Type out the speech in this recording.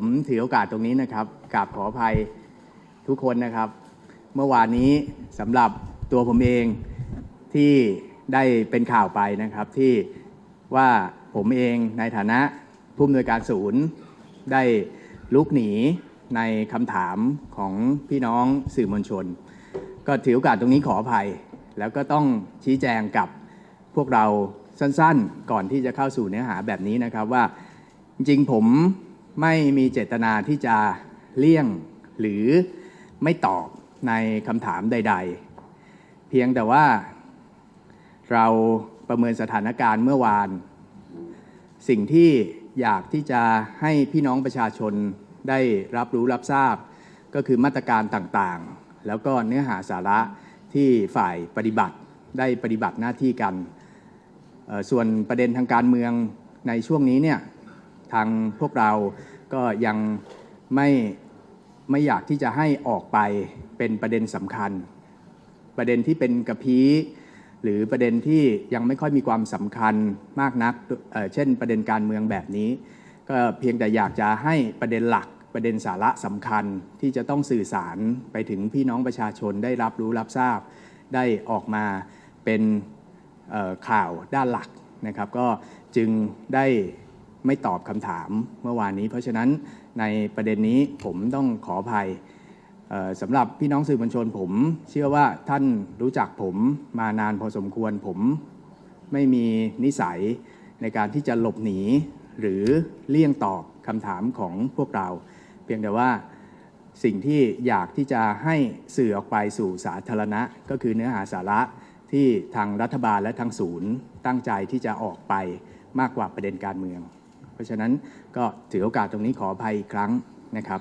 ผมถือโอกาสตรงนี้นะครับกราบขออภัยทุกคนนะครับ เมื่อวานนี้สำหรับตัวผมเองที่ได้เป็นข่าวไปนะครับที่ว่าผมเองในฐานะผู้อำนวยการศูนย์ ได้ลุกหนีในคำถามของพี่น้องสื่อมวลชน ก็ถือโอกาสตรงนี้ขออภัย แล้วก็ต้องชี้แจงกับพวกเราสั้นๆ ก่อนที่จะเข้าสู่เนื้อหาแบบนี้นะครับว่าจริงผม ไม่มีเจตนาที่จะเลี่ยงหรือไม่ตอบในคำถามใด ๆ เพียงแต่ว่าเราประเมินสถานการณ์เมื่อวาน สิ่งที่อยากที่จะให้พี่น้องประชาชนได้รับรู้รับทราบ ก็คือมาตรการต่างๆ แล้วก็เนื้อหาสาระที่ฝ่ายปฏิบัติได้ปฏิบัติหน้าที่กัน ส่วนประเด็นทางการเมืองในช่วงนี้เนี่ย ทางพวกเราก็ยังไม่ไม่อยากที่จะให้ออกไปเป็นประเด็นสำคัญ ประเด็นที่เป็นกระพี้หรือประเด็นที่ยังไม่ค่อยมีความสำคัญมากนักเเช่น ประเด็นการเมืองแบบนี้ ก็เพียงแต่อยากจะให้ประเด็นหลักประเด็นสาระสำคัญที่จะต้องสื่อสารไปถึงพี่น้องประชาชนได้รับรู้รับทราบ ได้ออกมาเป็นข่าวด้านหลักนะครับ ก็จึงได้ ไม่ตอบคำถามเมื่อวานนี้ เพราะฉะนั้นในประเด็นนี้ผมต้องขออภัยสำหรับพี่น้องสื่อมวลชนผม เชื่อว่าท่านรู้จักผมมานานพอสมควร ผมไม่มีนิสัยในการที่จะหลบหนี หรือเลี่ยงตอบคำถามของพวกเรา เพียงแต่ว่าสิ่งที่อยากที่จะให้สื่อออกไปสู่สาธารณะ ก็คือเนื้อหาสาระที่ทางรัฐบาลและทางศูนย์ตั้งใจที่จะออกไปมากกว่าประเด็นการเมือง เพราะฉะนั้นก็ถือโอกาสตรงนี้ขออภัยอีกครั้งนะครับ